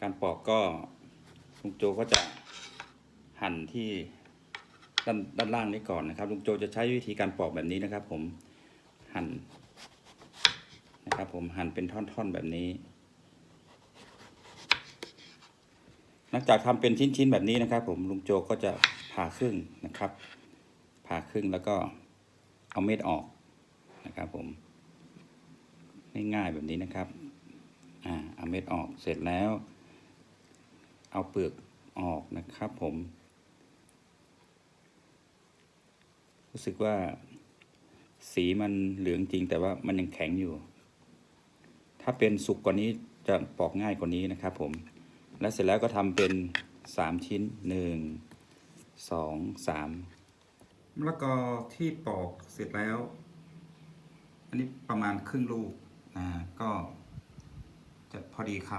การปอกก็ลุงโจก็จะหั่นที่ด้านด้านล่างนี้ก่อนนะครับลุงโจจะใช้วิธีการปอกแบบนี้นะครับ ผมหั่นนะครับ ผมหั่นเป็นท่อนๆแบบนี้ หลังจากทำเป็นชิ้นๆแบบนี้นะครับ ผมลุงโจก็จะผ่าครึ่งนะครับผ่าครึ่งแล้วก็เอาเม็ดออกนะครับ ผมง่ายๆแบบนี้นะครับ อ่าเอาเม็ดออกเสร็จแล้ว เอาเปลือกออกนะครับผม รู้สึกว่าสีมันเหลืองจริงแต่ว่ามันยังแข็งอยู่ ถ้าเป็นสุกกว่านี้จะปอกง่ายกว่านี้นะครับผม แล้วเสร็จแล้วก็ทำเป็นสามชิ้นหนึ่งสองสามมะละกอที่ปอกเสร็จแล้ว อันนี้ประมาณครึ่งลูกอ่าก็จะพอดีครับ